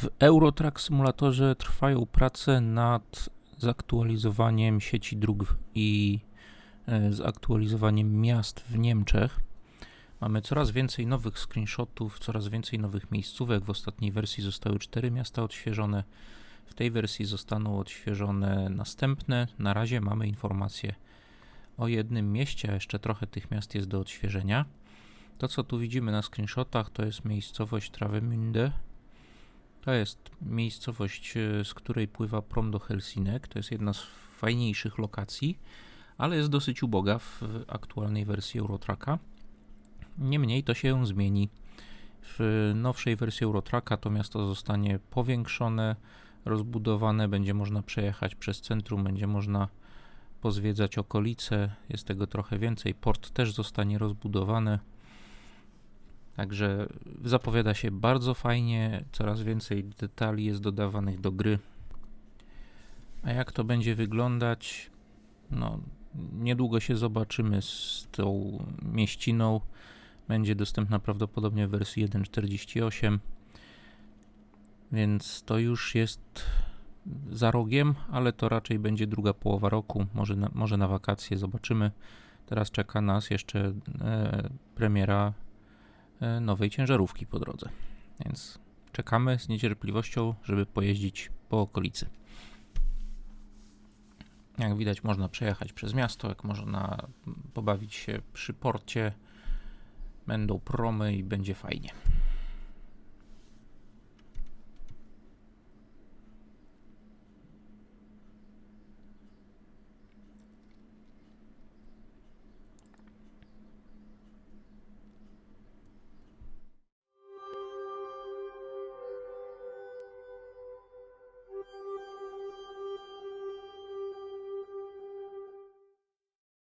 W Eurotrack Simulatorze trwają prace nad zaktualizowaniem sieci dróg i e, zaktualizowaniem miast w Niemczech. Mamy coraz więcej nowych screenshotów, coraz więcej nowych miejscówek. W ostatniej wersji zostały cztery miasta odświeżone. W tej wersji zostaną odświeżone następne. Na razie mamy informacje o jednym mieście, a jeszcze trochę tych miast jest do odświeżenia. To, co tu widzimy na screenshotach, to jest miejscowość Travemünde. To jest miejscowość, e, z której pływa prom do Helsinek. To jest jedna z fajniejszych lokacji, ale jest dosyć uboga w aktualnej wersji Eurotracka. Niemniej to się zmieni. W nowszej wersji Eurotracka to miasto zostanie powiększone, rozbudowane, będzie można przejechać przez centrum, będzie można pozwiedzać okolice, jest tego trochę więcej. Port też zostanie rozbudowany. Także zapowiada się bardzo fajnie, coraz więcej detali jest dodawanych do gry. A jak to będzie wyglądać? No, niedługo się zobaczymy z tą mieściną. Będzie dostępna prawdopodobnie w wersji 1.48, więc to już jest za rogiem, ale to raczej będzie druga połowa roku, może na, może na wakacje, zobaczymy. Teraz czeka nas jeszcze e, premiera nowej ciężarówki po drodze, więc czekamy z niecierpliwością, żeby pojeździć po okolicy. Jak widać, można przejechać przez miasto, jak można pobawić się przy porcie. Będą promy i będzie fajnie.